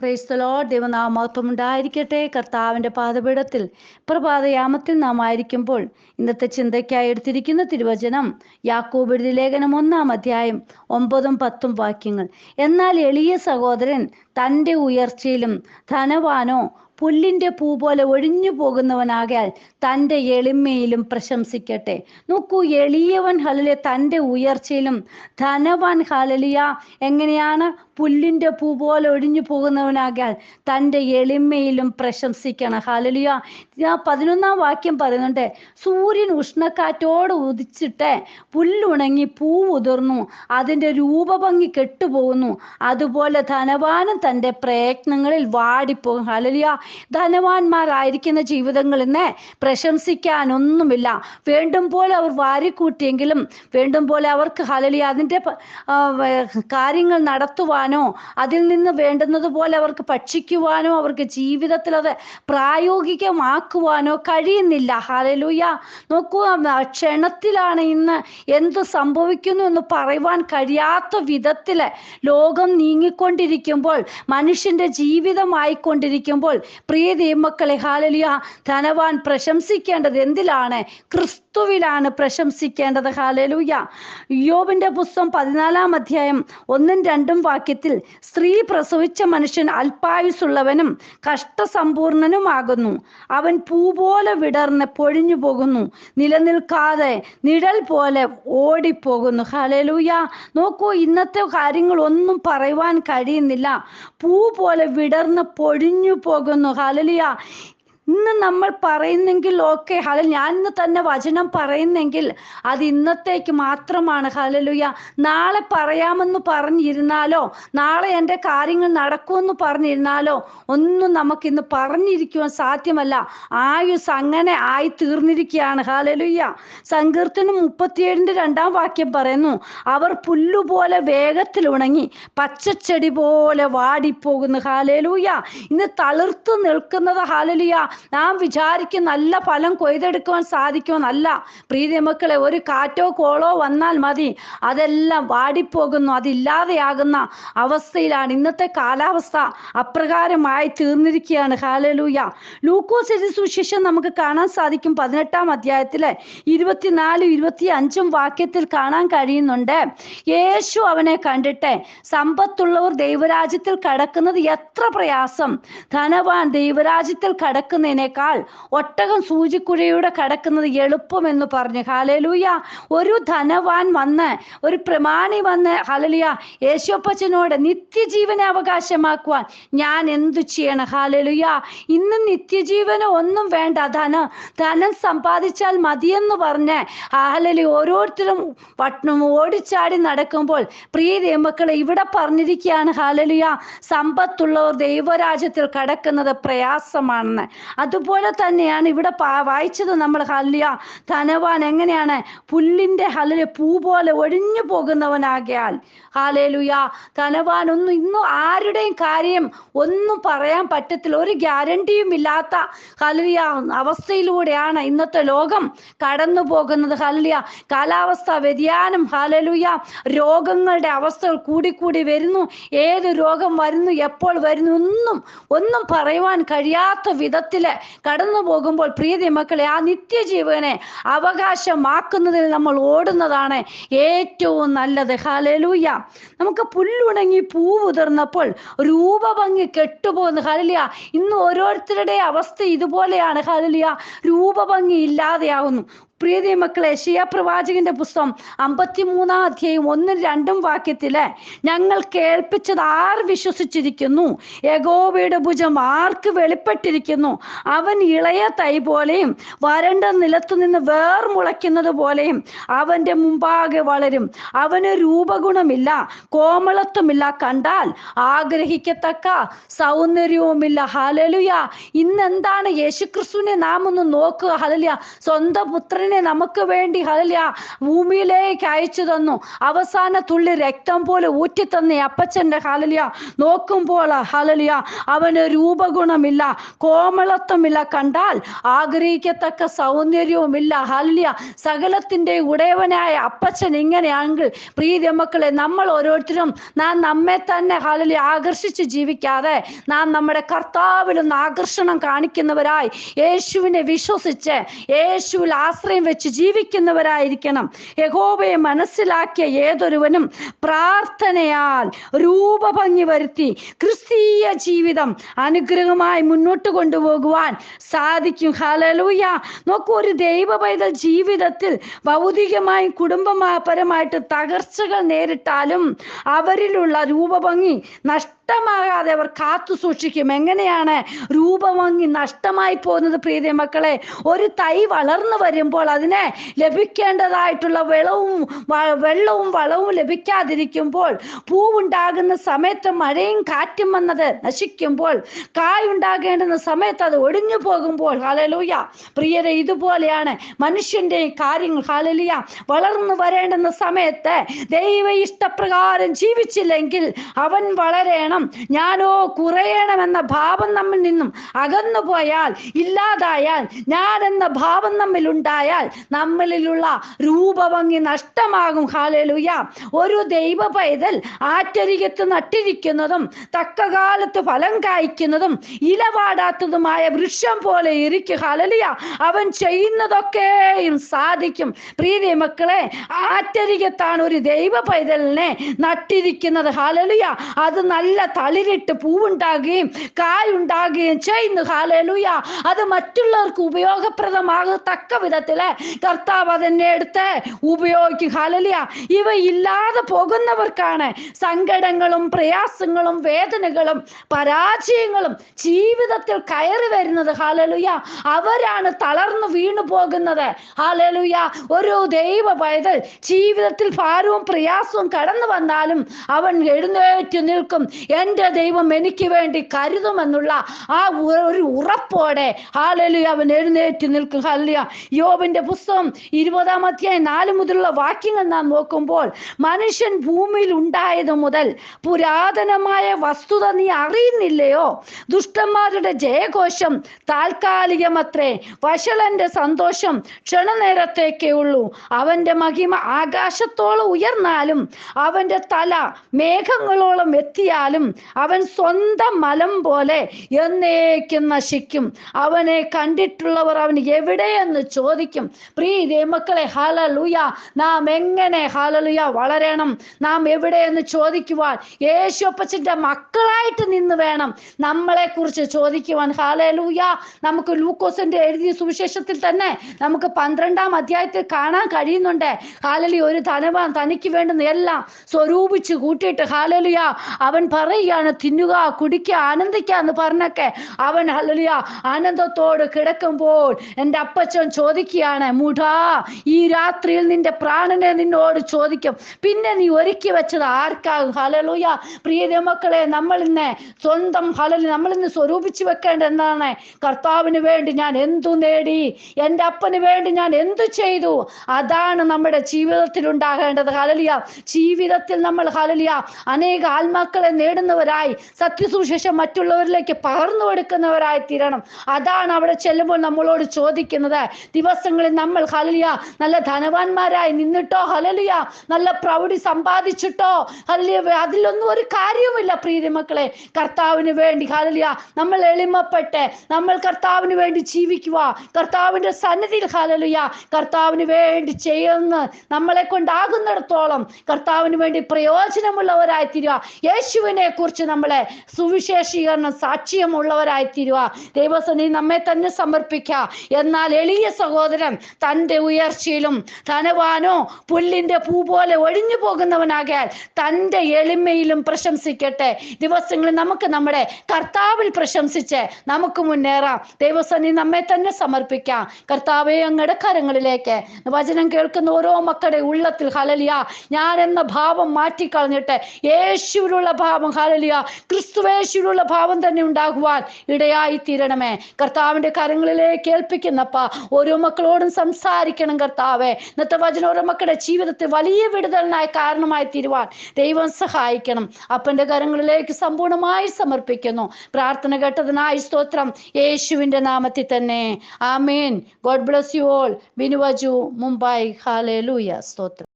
ക്രൈസ്തലോ ദൈവനാമത്വം ഉണ്ടായിരിക്കട്ടെ. കർത്താവിന്റെ പാതപീഠത്തിൽ പ്രഭാതയാമത്തിൽ നാം ആയിരിക്കുമ്പോൾ ഇന്നത്തെ ചിന്തയ്ക്കായി എടുത്തിരിക്കുന്ന തിരുവചനം യാക്കോബ് ലേഖനം ഒന്നാം അധ്യായം ഒമ്പതും പത്തും വാക്യങ്ങൾ. എന്നാൽ എളിയ സഹോദരൻ തന്റെ ഉയർച്ചയിലും ധനവാനോ പുല്ലിന്റെ പൂ പോലെ ഒഴിഞ്ഞു പോകുന്നവനാകയാൽ തന്റെ എളിമയിലും പ്രശംസിക്കട്ടെ. നോക്കൂ എളിയവൻ ഹലലിയ തന്റെ ഉയർച്ചയിലും ധനവാൻ ഹലലിയ എങ്ങനെയാണ് പുല്ലിന്റെ പൂ പോലെ ഒഴിഞ്ഞു പോകുന്നവനാകാൻ തന്റെ എളിമയിലും പ്രശംസിക്കണം. ഹാലലിയ ഞാൻ പതിനൊന്നാം വാക്യം പറയുന്നുണ്ട് സൂര്യൻ ഉഷ്ണക്കാറ്റോട് ഉദിച്ചിട്ട് പുല്ലുണങ്ങി പൂ ഉതിർന്നു അതിന്റെ രൂപഭംഗി കെട്ടുപോകുന്നു അതുപോലെ ധനവാനും തന്റെ പ്രയത്നങ്ങളിൽ വാടിപ്പോകും. ഹാലലിയ ധനവാന്മാരായിരിക്കുന്ന ജീവിതങ്ങളിൽ നിന്ന് പ്രശംസിക്കാനൊന്നുമില്ല. വേണ്ടും പോലെ അവർ വാരിക്കൂട്ടിയെങ്കിലും വേണ്ടും പോലെ അവർക്ക് ഹാലലിയ അതിന്റെ കാര്യങ്ങൾ നടത്തുവാനോ അതിൽ നിന്ന് വേണ്ടുന്നത് പോലെ അവർക്ക് ഭക്ഷിക്കുവാനോ അവർക്ക് ജീവിതത്തിൽ അത് പ്രായോഗികമാക്കുവാനോ കഴിയുന്നില്ല. ഹാലലൂയ നോക്കൂ ക്ഷണത്തിലാണ് ഇന്ന് എന്ത് സംഭവിക്കുന്നു എന്ന് പറയുവാൻ കഴിയാത്ത വിധത്തിൽ ലോകം നീങ്ങിക്കൊണ്ടിരിക്കുമ്പോൾ മനുഷ്യന്റെ ജീവിതമായിക്കൊണ്ടിരിക്കുമ്പോൾ പ്രിയ ദൈവമക്കളെ ഹാലലിയ ധനവാൻ പ്രശംസിക്കേണ്ടത് എന്തിലാണ്? ക്രിസ്തുവിലാണ് പ്രശംസിക്കേണ്ടത്. ഹാലലൂയ യോബിന്റെ പുസ്തകം പതിനാലാം അധ്യായം ഒന്നും രണ്ടും വാക്യത്തിൽ സ്ത്രീ പ്രസവിച്ച മനുഷ്യൻ അല്പായുസുള്ളവനും കഷ്ടസമ്പൂർണനുമാകുന്നു. അവൻ പൂ പോലെ വിടർന്ന് പൊഴിഞ്ഞു പോകുന്നു. നിലനിൽക്കാതെ നിഴൽ പോലെ ഓടിപ്പോകുന്നു. ഹലലൂയ നോക്കൂ ഇന്നത്തെ കാര്യങ്ങൾ ഒന്നും പറയുവാൻ കഴിയുന്നില്ല. പൂ പോലെ വിടർന്ന് പൊഴിഞ്ഞു പോകുന്നു. ഹലലിയ ഇന്ന് നമ്മൾ പറയുന്നെങ്കിൽ ഓക്കെ ഹല ഞാൻ ഇന്ന് തന്നെ വചനം പറയുന്നെങ്കിൽ അത് ഇന്നത്തേക്ക് മാത്രമാണ് ഹലലുയ. നാളെ പറയാമെന്ന് പറഞ്ഞിരുന്നാലോ നാളെ എന്റെ കാര്യങ്ങൾ നടക്കുമെന്ന് പറഞ്ഞിരുന്നാലോ ഒന്നും നമുക്ക് ഇന്ന് പറഞ്ഞിരിക്കുവാൻ സാധ്യമല്ല. ആയുസ് അങ്ങനെ ആയി തീർന്നിരിക്കുകയാണ് ഹലലുയ്യ സങ്കീർത്തനം മുപ്പത്തിയേഴിന്റെ രണ്ടാം വാക്യം പറയുന്നു അവർ പുല്ലുപോലെ വേഗത്തിൽ ഉണങ്ങി പച്ചച്ചെടി പോലെ വാടിപ്പോകുന്നു ഹാലലൂയ. ഇന്ന് തളിർത്ത് നിൽക്കുന്നത് ഹാലലിയ നാം വിചാരിക്കും നല്ല ഫലം കൊയ്തെടുക്കുവാൻ സാധിക്കുമെന്നല്ല പ്രീതി മക്കളെ ഒരു കാറ്റോ കോളോ വന്നാൽ മതി. അതെല്ലാം വാടിപ്പോകുന്നു അതില്ലാതെയാകുന്ന അവസ്ഥയിലാണ് ഇന്നത്തെ കാലാവസ്ഥ അപ്രകാരമായി തീർന്നിരിക്കുകയാണ്. ഹാലലൂയ ലൂക്കോസ് എഴുതി സുശേഷം നമുക്ക് കാണാൻ സാധിക്കും. പതിനെട്ടാം അധ്യായത്തിലെ ഇരുപത്തിനാലും ഇരുപത്തി അഞ്ചും വാക്യത്തിൽ കാണാൻ കഴിയുന്നുണ്ട്. യേശു അവനെ കണ്ടിട്ടെ സമ്പത്തുള്ളവർ ദൈവരാജ്യത്തിൽ കടക്കുന്നത് എത്ര പ്രയാസം. ധനവാൻ ദൈവരാജ്യത്തിൽ കടക്കുന്നതിനേക്കാൾ ഒട്ടകം സൂചിക്കുഴയുടെ കിടക്കുന്നത് എളുപ്പമെന്ന് പറഞ്ഞു. ഹാലലൂയ ഒരു ധനവാൻ വന്ന് ഒരു പ്രമാണി വന്ന് ഹലലിയ യേശുപ്പച്ചനോട് നിത്യജീവനെ അവകാശമാക്കുവാൻ ഞാൻ എന്തു ചെയ്യണം? ഹാലലുയ ഇന്ന് നിത്യജീവന ഒന്നും വേണ്ട ധനം. ധനം സമ്പാദിച്ചാൽ മതിയെന്ന് പറഞ്ഞ് ഹാലലി ഓരോരുത്തരും പട്ടണം ഓടിച്ചാടി നടക്കുമ്പോൾ പ്രിയ ദൈവമക്കളെ ഇവിടെ പറഞ്ഞിരിക്കുകയാണ് ഹാലലിയ സമ്പത്തുള്ളവർ ദൈവരാജ്യത്തിൽ കടക്കുന്നത് പ്രയാസമാണെന്ന്. അതുപോലെ തന്നെയാണ് ഇവിടെ വായിച്ചത് നമ്മൾ ഹല്ലിയ ധനവാൻ എങ്ങനെയാണ് പുല്ലിന്റെ ഹലല് പൂ പോലെ ഒഴിഞ്ഞു പോകുന്നവനാകിയാൽ. ഹാലേലുയ ധനവാൻ ഒന്നും ഇന്നും ആരുടെയും കാര്യം ഒന്നും പറയാൻ പറ്റത്തില്ല. ഒരു ഗ്യാരണ്ടിയും ഇല്ലാത്ത ഹലിയ അവസ്ഥയിലൂടെയാണ് ഇന്നത്തെ ലോകം കടന്നു പോകുന്നത്. ഹലിയ കാലാവസ്ഥ വ്യതിയാനം ഹാലലുയ രോഗങ്ങളുടെ അവസ്ഥകൾ കൂടിക്കൂടി വരുന്നു. ഏത് രോഗം വരുന്നു എപ്പോൾ വരുന്നു ഒന്നും ഒന്നും പറയുവാൻ കഴിയാത്ത വിധത്തിൽ കടന്നു പോകുമ്പോൾ പ്രീതി മക്കളെ ആ നിത്യജീവനെ അവകാശമാക്കുന്നതിൽ നമ്മൾ ഓടുന്നതാണ് ഏറ്റവും നല്ലത്. ഹലലൂയ നമുക്ക് പുല്ലുണങ്ങി പൂവുതിർന്നപ്പോൾ രൂപഭംഗി കെട്ടുപോകുന്നു. ഹലലിയ ഇന്ന് ഓരോരുത്തരുടെ അവസ്ഥ ഇതുപോലെയാണ്. ഹലലിയ രൂപഭംഗി ഇല്ലാതെയാകുന്നു പ്രിയതേ മക്കളെ ഷിയ പ്രവാചകന്റെ പുസ്തകം അമ്പത്തിമൂന്നാം അധ്യായം ഒന്നും രണ്ടും വാക്യത്തിൽ ഞങ്ങൾ കേൾപ്പിച്ചത് ആർ വിശ്വസിച്ചിരിക്കുന്നു? യഗോവയുടെ ഭുജം ആർക്ക് വെളിപ്പെട്ടിരിക്കുന്നു? അവൻ ഇളയ തൈ പോലെയും വരണ്ട നിലത്തു നിന്ന് വേർ മുളയ്ക്കുന്നത് പോലെയും അവന്റെ മുമ്പാകെ വളരും. അവന് രൂപഗുണമില്ല കോമളത്വമില്ല. കണ്ടാൽ ആഗ്രഹിക്കത്തക്ക സൗന്ദര്യവുമില്ല. ഹലലുയ ഇന്നെന്താണ് യേശുക്രിസ്തുവിനെ നാം ഒന്ന് നോക്കുക? ഹലലിയ സ്വന്തം പുത്രനെ പുത്രനെ നമുക്ക് വേണ്ടി ഹലിയ ഭൂമിയിലേക്ക് അയച്ചു തന്നു. അവസാന തുള്ളി രക്തം പോലെ ഊറ്റിത്തന്ന അപ്പച്ചന്റെ ഹലലിയ നോക്കുമ്പോൾ ഹലലിയ അവന് രൂപഗുണമില്ല കോമളത്വമില്ല. കണ്ടാൽ ആഗ്രഹിക്കത്തക്ക സൗന്ദര്യവുമില്ല. ഹലലിയ സകലത്തിന്റെ ഉടയവനായ അപ്പച്ചൻ ഇങ്ങനെയാണെങ്കിൽ പ്രീതി മക്കളെ നമ്മൾ ഓരോരുത്തരും നാം നമ്മെ തന്നെ ഹലലി ആകർഷിച്ച് ജീവിക്കാതെ നാം നമ്മുടെ കർത്താവിലൊന്ന് ആകർഷണം കാണിക്കുന്നവരായി യേശുവിനെ വിശ്വസിച്ച് യേശുവിൽ ആശ്രയം വെച്ച് ജീവിക്കുന്നവരായിരിക്കണം. യഹോബയെ മനസ്സിലാക്കിയ ഏതൊരുവനും പ്രാർത്ഥനയാൽ രൂപഭംഗി വരുത്തി ക്രിസ്തീയ ജീവിതം അനുഗ്രഹമായി മുന്നോട്ട് കൊണ്ടുപോകുവാൻ സാധിക്കും. ഹലലൂയ നോക്കൂ ഒരു ദൈവ പൈതൽ ജീവിതത്തിൽ ഭൗതികമായും കുടുംബപരമായിട്ട് തകർച്ചകൾ നേരിട്ടാലും അവരിലുള്ള രൂപഭംഗി നഷ്ടമാകാതെ അവർ കാത്തു സൂക്ഷിക്കും. എങ്ങനെയാണ് രൂപമങ്ങി നഷ്ടമായി പോകുന്നത് പ്രീതി മക്കളെ? ഒരു തൈ വളർന്നു വരുമ്പോൾ അതിനെ ലഭിക്കേണ്ടതായിട്ടുള്ള വെള്ളവും വെള്ളവും വളവും ലഭിക്കാതിരിക്കുമ്പോൾ പൂവുണ്ടാകുന്ന സമയത്ത് മഴയും കാറ്റും വന്നത് നശിക്കുമ്പോൾ കായുണ്ടാകേണ്ടുന്ന സമയത്ത് അത് ഒടിഞ്ഞു പോകുമ്പോൾ ഹാലലൂയ പ്രിയരെ ഇതുപോലെയാണ് മനുഷ്യന്റെ കാര്യങ്ങൾ ഹാലലിയ വളർന്നു വരേണ്ടുന്ന സമയത്ത് ദൈവ ഇഷ്ടപ്രകാരം ജീവിച്ചില്ലെങ്കിൽ അവൻ വളരണം ഞാനോ കുറയണമെന്ന ഭാവം നമ്മിൽ നിന്നും അകന്നു പോയാൽ ഇല്ലാതായാൽ ഞാൻ എന്ന ഭാവം നമ്മിൽ ഉണ്ടായാൽ നമ്മളിലുള്ള രൂപഭംഗി നഷ്ടമാകും. ഹാലലുയ ഒരു ദൈവ പൈതൽ ആറ്റരികത്ത് നട്ടിരിക്കുന്നതും തക്ക കാലത്ത് ഫലം കായ്ക്കുന്നതും ഇലപാടാത്തതുമായ വൃക്ഷം പോലെ ഇരിക്കും. ഹാലലിയ അവൻ ചെയ്യുന്നതൊക്കെയും സാധിക്കും. പ്രീതി മക്കളെ ആറ്റരികത്താണ് ഒരു ദൈവ പൈതലിനെ നട്ടിരിക്കുന്നത്. ഹാലലുയ അത് നല്ല തളിരിട്ട് പൂവുണ്ടാകുകയും കായുണ്ടാകുകയും ചെയ്യുന്നു. ഹാലലുയ അത് മറ്റുള്ളവർക്ക് ഉപയോഗപ്രദമാകത്തക്ക വിധത്തിൽ കർത്താവ് അതിനെ എടുത്ത് ഉപയോഗിക്കും. ഹാലലിയ ഇവ ഇല്ലാതെ പോകുന്നവർക്കാണ് സങ്കടങ്ങളും പ്രയാസങ്ങളും വേദനകളും പരാജയങ്ങളും ജീവിതത്തിൽ കയറി വരുന്നത്. ഹാലലുയ അവരാണ് തളർന്നു വീണു പോകുന്നത്. ഹാലലുയ ഒരു ദൈവ പൈതൽ ജീവിതത്തിൽ ഭാരവും പ്രയാസവും കടന്നു വന്നാലും അവൻ എഴുന്നേറ്റ് നിൽക്കും. എന്റെ ദൈവം എനിക്ക് വേണ്ടി കരുതുമെന്നുള്ള ആ ഒരു ഉറപ്പോടെ ഹാലലുയ അവൻ എഴുന്നേറ്റ് നിൽക്കും. ഹല്ലിയ യോബിന്റെ പുസ്തകം ഇരുപതാം അധ്യായം നാല് മുതലുള്ള വാക്യങ്ങൾ നാം നോക്കുമ്പോൾ മനുഷ്യൻ ഭൂമിയിൽ ഉണ്ടായത് മുതൽ പുരാതനമായ വസ്തുത നീ അറിയുന്നില്ലയോ? ദുഷ്ടന്മാരുടെ ജയഘോഷം താൽക്കാലികമത്രേ. വഷളന്റെ സന്തോഷം ക്ഷണനേരത്തേക്കേ ഉള്ളൂ. അവന്റെ മഹിമ ആകാശത്തോളം ഉയർന്നാലും അവന്റെ തല മേഘങ്ങളോളം എത്തിയാലും അവൻ സ്വന്തം മലം പോലെ എന്നേക്കും നശിക്കും. അവനെ കണ്ടിട്ടുള്ളവർ അവൻ എവിടെയെന്ന് ചോദിക്കും. പ്രിയ ദൈവമക്കളെ ഹാലലുയ നാം എങ്ങനെ ഹാലലുയ വളരണം? നാം എവിടെയെന്ന് ചോദിക്കുവാൻ യേശുപ്പച്ചന്റെ മക്കളായിട്ട് നിന്ന് വേണം നമ്മളെ കുറിച്ച് ചോദിക്കുവാൻ. ഹാലലൂയ നമുക്ക് ലൂക്കോസിന്റെ എഴുതിയ സുവിശേഷത്തിൽ തന്നെ നമുക്ക് പന്ത്രണ്ടാം അധ്യായത്തിൽ കാണാൻ കഴിയുന്നുണ്ട്. ഹാലലി ഒരു ധനവാൻ തനിക്ക് വേണ്ടുന്ന എല്ലാം സ്വരൂപിച്ച് കൂട്ടിയിട്ട് ഹാലലിയ അവൻ പറയുകയാണ് തിന്നുക കുടിക്കുക ആനന്ദിക്കുക എന്ന് പറഞ്ഞൊക്കെ അവൻ ഹലലിയ ആനന്ദത്തോട് കിടക്കുമ്പോൾ എന്റെ അപ്പച്ചൻ ചോദിക്കുകയാണ് മുടാ ഈ രാത്രിയിൽ നിന്റെ പ്രാണനെ നിന്നോട് ചോദിക്കും. പിന്നെ നീ ഒരുക്കി വെച്ചത് ആർക്കാകും? ഹലലുയ പ്രിയ മക്കളെ നമ്മൾ ഇന്ന് സ്വന്തം ഹലലി നമ്മൾ ഇന്ന് സ്വരൂപിച്ചു വെക്കേണ്ട എന്താണ്? കർത്താവിന് വേണ്ടി ഞാൻ എന്തു നേടി? എന്റെ അപ്പന് വേണ്ടി ഞാൻ എന്തു ചെയ്തു? അതാണ് നമ്മുടെ ജീവിതത്തിൽ ഉണ്ടാകേണ്ടത് ഹലലിയ ജീവിതത്തിൽ നമ്മൾ ഹലലിയ അനേക ആത്മാക്കളെ നേടുന്നവരായി സത്യസുശേഷം മറ്റുള്ളവരിലേക്ക് പകർന്നു കൊടുക്കുന്നവരായി തീരണം. അതാണ് അവിടെ ചെല്ലുമ്പോൾ നമ്മളോട് ചോദിക്കുന്നത്. ദിവസങ്ങളിൽ നമ്മൾ ഹലലിയ നല്ല ധനവാന്മാരായി നിന്നിട്ടോ ഹലലിയ നല്ല പ്രൗഢി സമ്പാദിച്ചിട്ടോ ഹലലിയ അതിലൊന്നും ഒരു കാര്യവുമില്ല പ്രീതി മക്കളെ. കർത്താവിന് വേണ്ടി ഹലലിയ നമ്മൾ എളിമപ്പെട്ട് നമ്മൾ കർത്താവിന് വേണ്ടി ജീവിക്കുക. കർത്താവിന്റെ സന്നിധിയിൽ ഹലലിയ കർത്താവിന് വേണ്ടി ചെയ്യുന്ന നമ്മളെ കൊണ്ടാകുന്നിടത്തോളം കർത്താവിന് വേണ്ടി പ്രയോജനമുള്ളവരായി തീരുക. യേശുവിനെ കുറിച്ച് നമ്മളെ സുവിശേഷീകരണം സാക്ഷ്യമുള്ളവരായി തീരുക ദൈവസനി നമ്മെ തന്നെ സമർപ്പിക്കുക. എന്നാൽ എളിയ സഹോദരൻ തന്റെ ഉയർച്ചയിലും ധനവാനോ പുല്ലിന്റെ പൂ പോലെ ഒഴിഞ്ഞു പോകുന്നവനാകാൻ തന്റെ എളിമയിലും പ്രശംസിക്കട്ടെ. ദിവസങ്ങളിൽ നമുക്ക് നമ്മുടെ കർത്താവിൽ പ്രശംസിച്ച് നമുക്ക് മുന്നേറാം. ദൈവസനി നമ്മെ തന്നെ സമർപ്പിക്കാം. കർത്താവെ അങ്ങയുടെ കരങ്ങളിലേക്ക് വചനം കേൾക്കുന്ന ഓരോ മക്കളുടെ ഉള്ളത്തിൽ ഹലലിയ ഞാൻ എന്ന ഭാവം മാറ്റിക്കളഞ്ഞിട്ട് യേശുവിനുള്ള ഭാവം ഹാലലിയ. ക്രിസ്തുവേശിലുള്ള ഭാവം തന്നെ ഉണ്ടാകുവാൻ ഇടയായി തീരണമേ. കർത്താവിന്റെ കരങ്ങളിലേക്ക് ഏൽപ്പിക്കുന്നപ്പ ഓരോ മക്കളോടും സംസാരിക്കണം കർത്താവെ. ഇന്നത്തെ വചന ഓരോ മക്കളുടെ ജീവിതത്തിൽ വലിയ വിടുതലിനായ കാരണമായി തീരുവാൻ ദൈവം സഹായിക്കണം. അപ്പന്റെ കരങ്ങളിലേക്ക് സമ്പൂർണമായി സമർപ്പിക്കുന്നു. പ്രാർത്ഥന കേട്ടതിനായി സ്തോത്രം യേശുവിന്റെ നാമത്തിൽ തന്നെ. ആമേൻ. God bless you all. ബിനുവജു Mumbai. ഹാലേ സ്തോത്രം.